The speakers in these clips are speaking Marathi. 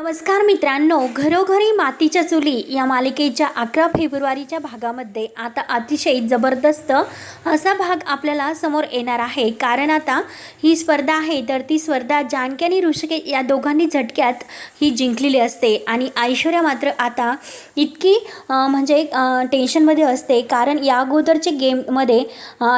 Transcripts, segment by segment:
नमस्कार मित्रांनो घरोघरी मातीच्या चुली या मालिकेच्या अकरा फेब्रुवारीच्या भागामध्ये आता अतिशय जबरदस्त असा भाग आपल्याला समोर येणार आहे. कारण आता ही स्पर्धा आहे तर ती स्पर्धा जानकी आणि ऋषिकेश या दोघांनी झटक्यात ही जिंकलेली असते. आणि ऐश्वर्या मात्र आता इतकी म्हणजे टेन्शनमध्ये असते. कारण या अगोदरचे गेममध्ये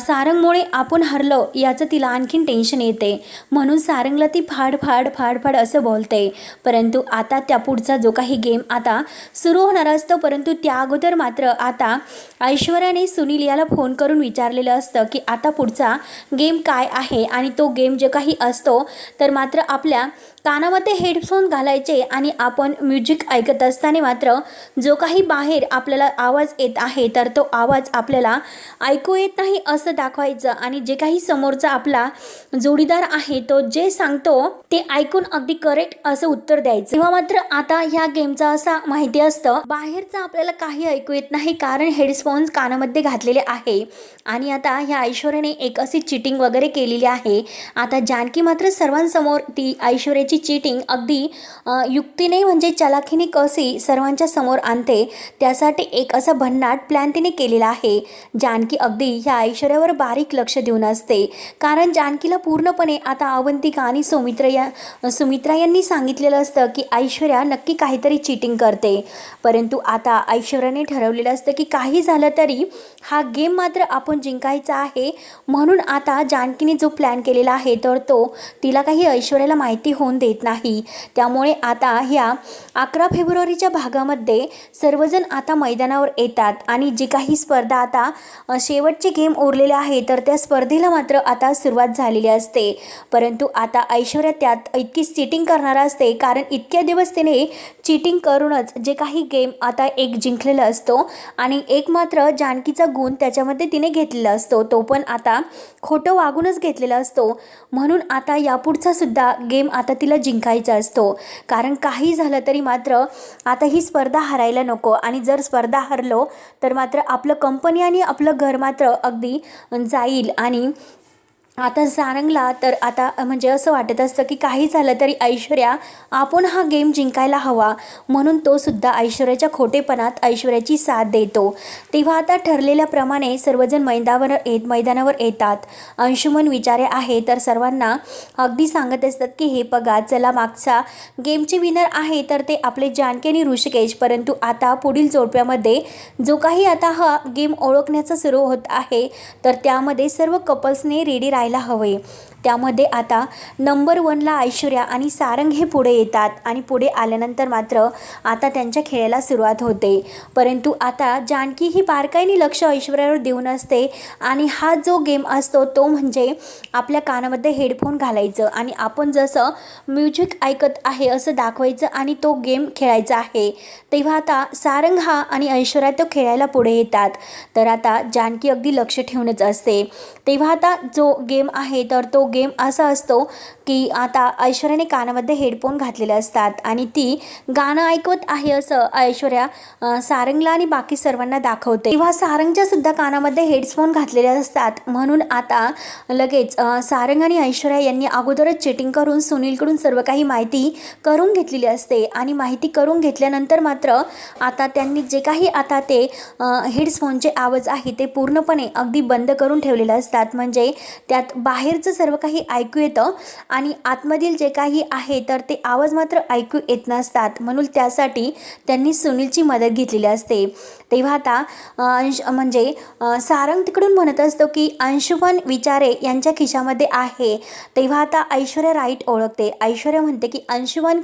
सारंगमुळे आपण हरलो याचं तिला आणखीन टेन्शन येते. म्हणून सारंगला ती फाड फाड फाड फाड असं बोलते. परंतु आता त्या पुढचा जो काही गेम आता सुरू होणार असतो परंतु त्या अगोदर मात्र आता ऐश्वर्याने सुनील याला फोन करून विचारलेलं असतं की आता पुढचा गेम काय आहे आणि तो गेम जे काही असतो तर मात्र आपल्या कानामध्ये हेडफोन घालायचे आणि आपण म्युझिक ऐकत असताना मात्र जो काही बाहेर आपल्याला आवाज येत आहे तर तो आवाज आपल्याला ऐकू येत नाही असं दाखवायचं. आणि जे काही समोरचा आपला जोडीदार आहे तो जे सांगतो ते ऐकून अगदी करेक्ट असं उत्तर द्यायचं. तेव्हा मात्र आता ह्या गेमचा असा माहिती असतं बाहेरचं आपल्याला काही ऐकू येत नाही कारण हेडफोन्स कानामध्ये घातलेले आहे. आणि आता ह्या ऐश्वर्याने एक अशी चिटिंग वगैरे केलेली आहे. आता जानकी मात्र सर्वांसमोर ती ऐश्वर्याची चिटिंग अगदी युक्तीने म्हणजे चलाखीने कशी सर्वांच्या समोर आणते त्यासाठी एक असा भन्नाट प्लॅन तिने केलेला आहे. जानकी अगदी ह्या ऐश्वर्यावर बारीक लक्ष देऊन असते. कारण जानकीला पूर्णपणे आता अवंतिका आणि सुमित्रा या सुमित्रा यांनी सांगितलेलं असतं की ऐश्वर्या नक्की काहीतरी चिटिंग करते. परंतु आता ऐश्वर्याने ठरवलेलं असतं की काही झालं तरी हा गेम मात्र आपण जिंकायचा आहे. म्हणून आता जानकीने जो प्लॅन केलेला आहे तर तो तिला काही ऐश्वर्याला माहिती होऊन दे देत नाही. त्यामुळे आता ह्या अकरा फेब्रुवारीच्या भागामध्ये सर्वजण आता मैदानावर येतात आणि जी काही स्पर्धा आता शेवटचे गेम उरलेले आहे तर त्या स्पर्धेला मात्र आता सुरुवात झालेली असते. परंतु आता ऐश्वर्या त्यात इतकी चिटिंग करणार असते कारण इतक्या दिवस तिने चिटिंग करूनच जे काही गेम आता एक जिंकलेला असतो आणि एक मात्र जानकीचा गुण त्याच्यामध्ये तिने घेतलेला असतो तो पण आता खोटं वागूनच घेतलेला असतो. म्हणून आता यापुढचा सुद्धा गेम आता तिला जिंकायचा असतो. कारण काही झालं तरी मात्र आता ही स्पर्धा हरायला नको. आणि जर स्पर्धा हरलो तर मात्र आपलं कंपनी आणि आपलं घर मात्र अगदी जाईल. आणि आता सारंगला तर आता म्हणजे असं वाटत असतं की काही झालं तरी ऐश्वर्या आपण हा गेम जिंकायला हवा म्हणून तो सुद्धा ऐश्वर्याच्या खोटेपणात ऐश्वर्याची साथ देतो. तेव्हा आता ठरलेल्याप्रमाणे सर्वजण मैदानावर येत मैदानावर येतात. अंशुमन विचारे आहे तर सर्वांना अगदी सांगत असतात की हे बघा चला मागचा गेमचे विनर आहे तर ते आपले जानकी आणि ऋषिकेश. परंतु आता पुढील जोडप्यामध्ये जो काही आता हा गेम ओळखण्याचा सुरू होत आहे तर त्यामध्ये सर्व कपल्सने रेडी राहायला हवे. त्यामध्ये आता नंबर वनला ऐश्वर्या आणि सारंग हे पुढे येतात आणि पुढे आल्यानंतर मात्र आता त्यांच्या खेळाला सुरुवात होते. परंतु आता जानकी ही बारकाईने लक्ष ऐश्वर्यावर देऊन असते आणि हा जो गेम असतो तो म्हणजे आपल्या कानामध्ये हेडफोन घालायचं आणि आपण जसं म्युझिक ऐकत आहे असं दाखवायचं आणि तो गेम खेळायचा आहे. तेव्हा आता सारंग हा आणि ऐश्वर्या तो खेळायला पुढे येतात. तर आता जानकी अगदी लक्ष ठेवूनच असते. तेव्हा आता जो गेम आहे तर तो गेम असा असतो की आता ऐश्वर्याने कानामध्ये हेडफोन घातलेले असतात आणि ती गाणं ऐकवत आहे असं ऐश्वर्या सारंगला आणि बाकी सर्वांना दाखवते. तेव्हा सारंगच्या सुद्धा कानामध्ये हेडफोन घातलेले असतात. म्हणून आता लगेच सारंग आणि ऐश्वर्या यांनी अगोदरच चिटिंग करून सुनीलकडून सर्व काही माहिती करून घेतलेली असते. आणि माहिती करून घेतल्यानंतर मात्र आता त्यांनी जे काही आता ते हेडफोनचे आवाज आहे ते पूर्णपणे अगदी बंद करून ठेवलेले असतात. म्हणजे त्यात बाहेरचं सर्व काही ऐकू येतं आणि आतमधील जे काही आहे तर ते आवाज मात्र ऐकू येत नसतात. म्हणून त्यासाठी त्यांनी सुनीलची मदत घेतलेली असते. तेव्हा आता अंश म्हणजे सारंग तिकडून म्हणत असतो की अंशुमन विचारे यांच्या खिशामध्ये आहे. तेव्हा आता ऐश्वर्या राईट ओळखते. ऐश्वर्या म्हणते की अंशुमन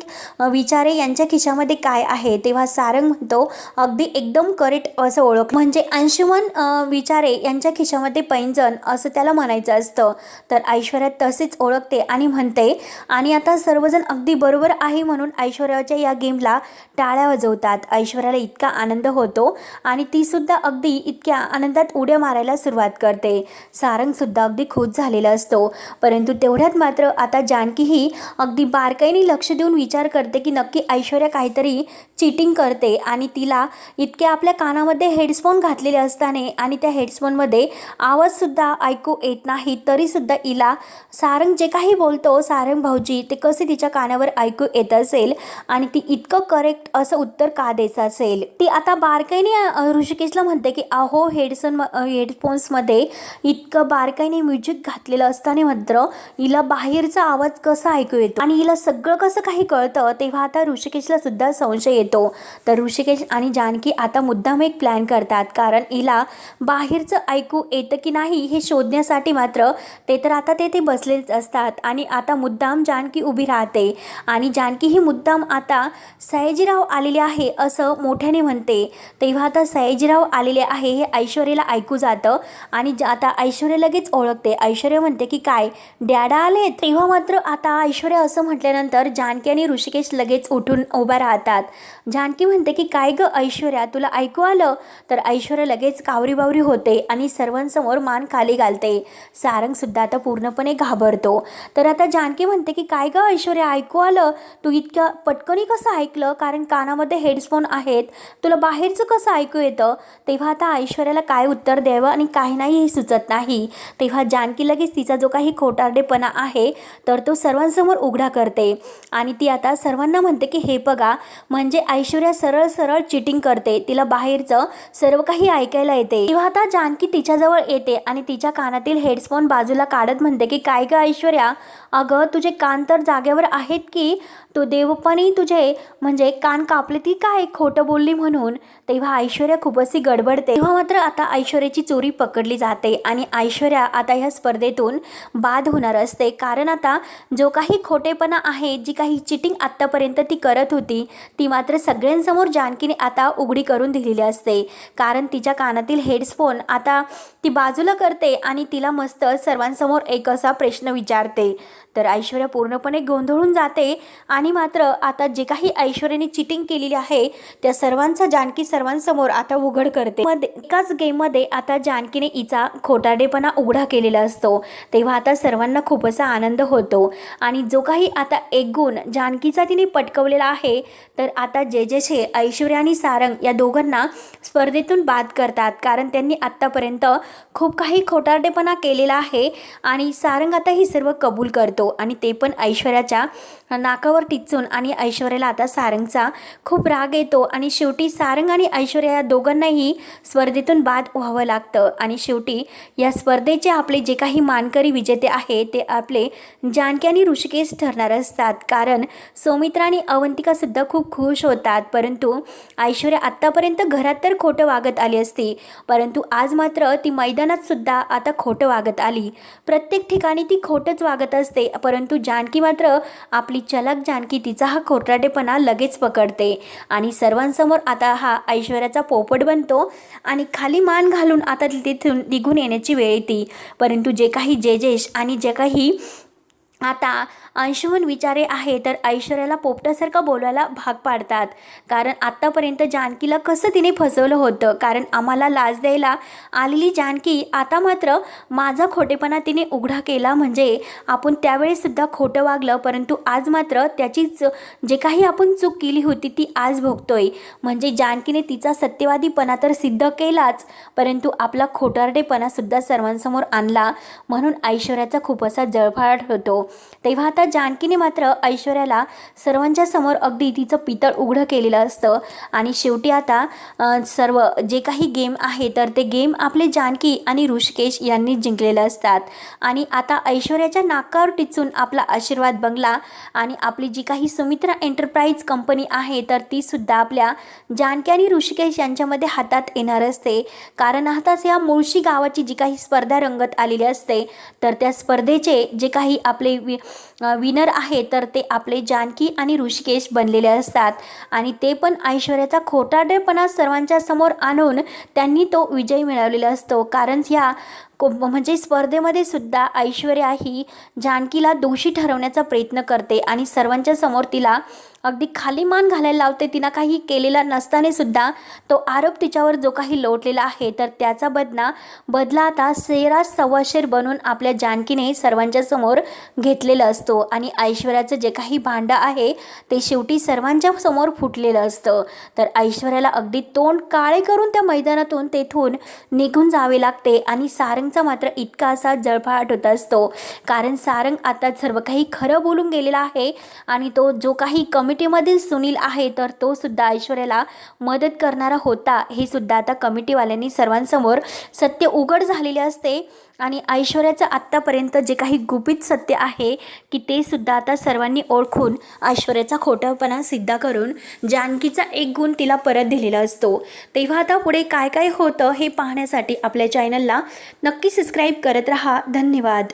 विचारे यांच्या खिशामध्ये काय आहे? तेव्हा सारंग म्हणतो अगदी एकदम करेक्ट असं ओळख. म्हणजे अंशुमन विचारे यांच्या खिशामध्ये पैंजण असं त्याला म्हणायचं असतं. तर ऐश्वर्या तसेच ओळखते आणि म्हणते आणि आता सर्वजण अगदी बरोबर आहे म्हणून ऐश्वर्याच्या या गेमला टाळ्या वाजवतात ऐश्वर्याला इतका आनंद होतो आणि तीसुद्धा अगदी इतक्या आनंदात उड्या मारायला सुरुवात करते. सारंगसुद्धा अगदी खुश झालेला असतो. परंतु तेवढ्यात मात्र आता जानकीही अगदी बारकाईने लक्ष देऊन विचार करते की नक्की ऐश्वर्या काहीतरी चिटिंग करते आणि तिला इतक्या आपल्या कानामध्ये हेडफोन घातलेले असताना आणि त्या हेडफोनमध्ये आवाजसुद्धा ऐकू येत नाही तरीसुद्धा हिला सारंग जे काही बोलतो सारंग भाऊजी ते कसे तिच्या कानावर ऐकू येत असेल आणि ती इतकं करेक्ट असं उत्तर का द्यायचं असेल? ती आता बारकाईने ऋषिकेशला म्हणते की अहो हेडसन हेडफोन्समध्ये इतकं बारकाईने म्युझिक घातलेलं असताना मात्र हिला बाहेरचा आवाज कसा ऐकू येतो? आणि हिला सगळं कसं काही कळतं तेव्हा आता ऋषिकेशला सुद्धा संशय येतो. तर ऋषिकेश आणि जानकी आता मुद्दाम एक प्लॅन करतात कारण हिला बाहेरचं ऐकू येतं की नाही हे शोधण्यासाठी मात्र ते तर आता तेथे बसलेच असतात आणि आता मुद्दाम जानकी उभी राहते आणि जानकी ही मुद्दाम आता सयाजीराव आलेले आहे असं मोठ्याने म्हणते. तेव्हा आता सयाजीराव आलेले आहे हे ऐश्वर्याला ऐकू जातं आणि आता ऐश्वर्या लगेच ओळखते. ऐश्वर्या म्हणते की काय? डॅडा आले तेव्हा मात्र आता ऐश्वर्या असं म्हटल्यानंतर जानकी आणि ऋषिकेश लगेच उठून उभा राहतात. जानकी म्हणते की काय ग ऐश्वर्या तुला ऐकू आलं? तर ऐश्वर्या लगेच कावरी बावरी होते आणि सर्वांसमोर मान खाली घालते. सारंग सुद्धा आता पूर्णपणे घाबरतो. तर आता जानकी म्हणते की काय गं ऐश्वर्या ऐकू आलं? तू इतक्या पटकनी कसं ऐकलं? कारण कानामध्ये हेडफोन आहेत. तुला बाहेरचं कसं ऐकू येतं? तेव्हा आता ऐश्वर्याला काय उत्तर द्यावं आणि काही नाही हे सुचत नाही. तेव्हा जानकी लगेच तिचा जो काही खोटारडेपणा आहे तर तो सर्वांसमोर उघडा करते. आणि ती आता सर्वांना म्हणते की हे बघा म्हणजे ऐश्वर्या सरळ सरळ चिटिंग करते. तिला बाहेरचं सर्व काही ऐकायला येते. तेव्हा आता जानकी तिच्याजवळ येते आणि तिच्या कानातील हेडफोन बाजूला काढत म्हणते की काय ग ऐश्वर्या? अगं तुझे कान तर जागेवर आहेत की तो देवपणी तुझे म्हणजे कान कापले ती काय खोटं बोलली म्हणून? तेव्हा ऐश्वर्या खूप अशी गडबडते. तेव्हा मात्र आता ऐश्वर्याची चोरी पकडली जाते आणि ऐश्वर्या आता ह्या स्पर्धेतून बाद होणार असते. कारण आता जो काही खोटेपणा आहे जी काही चिटिंग आत्तापर्यंत ती करत होती ती मात्र सगळ्यांसमोर जानकीने आता उघडी करून दिलेली असते. कारण तिच्या कानातील हेडफोन आता ती बाजूला करते आणि तिला मस्त सर्वांसमोर एक असा प्रश्न विचारते. तर ऐश्वर्या पूर्णपणे गोंधळून जाते. आणि मात्र आता जे काही ऐश्वर्याने चिटिंग केलेली आहे त्या सर्वांचा जानकी सर्वांसमोर आता उघड करते. मध्ये एकाच गेममध्ये आता जानकीने हिचा खोटारडेपणा उघडा केलेला असतो. तेव्हा आता सर्वांना खूप असा आनंद होतो. आणि जो काही आता एक गुण जानकीचा तिने पटकवलेला आहे तर आता जे जेचे ऐश्वर्या आणि सारंग या दोघांना स्पर्धेतून बाद करतात. कारण त्यांनी आत्तापर्यंत खूप काही खोटारडेपणा केलेला आहे. आणि सारंग आता ही सर्व कबूल करतो. आणि ते पण ऐश्वर्याच्या नाकावर टिचून आणि ऐश्वर्याला आता सारंगचा खूप राग येतो आणि शेवटी सारंग आणि ऐश्वर्या या दोघांनाही स्पर्धेतून बाद व्हावं लागतं. आणि शेवटी या स्पर्धेचे आपले जे काही मानकरी विजेते आहे ते आपले जानकी आणि ऋषिकेश ठरणार असतात. कारण सौमित्रा आणि अवंतिकासुद्धा खूप खुश होतात. परंतु ऐश्वर्या आत्तापर्यंत घरात तर खोटं वागत आली असती. परंतु आज मात्र ती मैदानात सुद्धा आता खोटं वागत आली. प्रत्येक ठिकाणी ती खोटंच वागत असते. परंतु जानकी मात्र आपली चलक जानकी तिचा हा खोटारडेपणा लगेच पकडते. आणि सर्वांसमोर आता हा ऐश्वर्याचा पोपट बनतो आणि खाली मान घालून आता तिथून निघून येण्याची वेळ येते. परंतु जे काही जेजेश आणि जे काही आता अंशुमन विचारे आहे तर ऐश्वर्याला पोपटासारखं बोलायला भाग पाडतात. कारण आत्तापर्यंत जानकीला कसं तिने फसवलं होतं? कारण आम्हाला लाज द्यायला आलेली जानकी आता मात्र माझा खोटेपणा तिने उघडा केला म्हणजे आपण त्यावेळेसुद्धा खोटं वागलं परंतु आज मात्र त्याचीच जे काही आपण चूक केली होती ती आज भोगतोय. म्हणजे जानकीने तिचा सत्यवादीपणा तर सिद्ध केलाच परंतु आपला खोटारडेपणासुद्धा सर्वांसमोर आणला. म्हणून ऐश्वर्याचा खूप असा जळफाट होतो. तेव्हा आता जानकीने मात्र ऐश्वर्याला सर्वांच्या समोर अगदी तिचं पितळ उघडं केलेलं असतं. आणि शेवटी आता सर्व जे काही गेम आहे तर ते गेम आपले जानकी आणि ऋषिकेश यांनी जिंकलेले असतात. आणि आता ऐश्वर्याच्या नाकावर टिचून आपला आशीर्वाद बंगला आणि आपली जी काही सुमित्रा एंटरप्राइज कंपनी आहे तर ती सुद्धा आपल्या जानकी आणि ऋषिकेश यांच्यामध्ये हातात येणार असते. कारण आताच या मुळशी गावाची जी काही स्पर्धा रंगत आलेली असते तर त्या स्पर्धेचे जे काही आपले विनर आहे तर ते आपले जानकी आणि ऋषिकेश बनलेले असतात. आणि ते पण ऐश्वर्याचा खोटाडेपणा सर्वांच्या समोर आणून त्यांनी तो विजय मिळवलेला असतो. कारण ह्या को म्हणजे स्पर्धेमध्ये सुद्धा ऐश्वर्या ही जानकीला दोषी ठरवण्याचा प्रयत्न करते आणि सर्वांच्या समोर तिला अगदी खाली मान घालायला लावते तिनं काही केलेला नसताना सुद्धा तो आरोप तिच्यावर जो काही लोटलेला आहे तर त्याचा बदला बदला आता सेरा सव्वाशेर बनून आपल्या जानकीने सर्वांच्या समोर घेतलेलं असतो. आणि ऐश्वर्याचं जे काही भांडं आहे ते शेवटी सर्वांच्या समोर फुटलेलं असतं. तर ऐश्वर्याला अगदी तोंड काळे करून त्या मैदानातून तेथून निघून जावे लागते आणि सारंगचा मात्र इतका असा जळफळाट होत असतो. कारण सारंग आता सर्व काही खरं बोलून गेलेला आहे आणि तो जो काही कमी कमिटीमधील सुनील आहे तर तो सुद्धा ऐश्वर्याला मदत करणारा होता. हे सुद्धा आता कमिटीवाल्यांनी सर्वांसमोर सत्य उघड झालेले असते आणि ऐश्वर्याचं आत्तापर्यंत जे काही गुपित सत्य आहे की ते सुद्धा आता सर्वांनी ओळखून ऐश्वर्याचा खोटपणा सिद्ध करून जानकीचा एक गुण तिला परत दिलेला असतो. तेव्हा आता पुढे काय काय होतं हे पाहण्यासाठी आपल्या चॅनलला नक्की सबस्क्राईब करत रहा. धन्यवाद.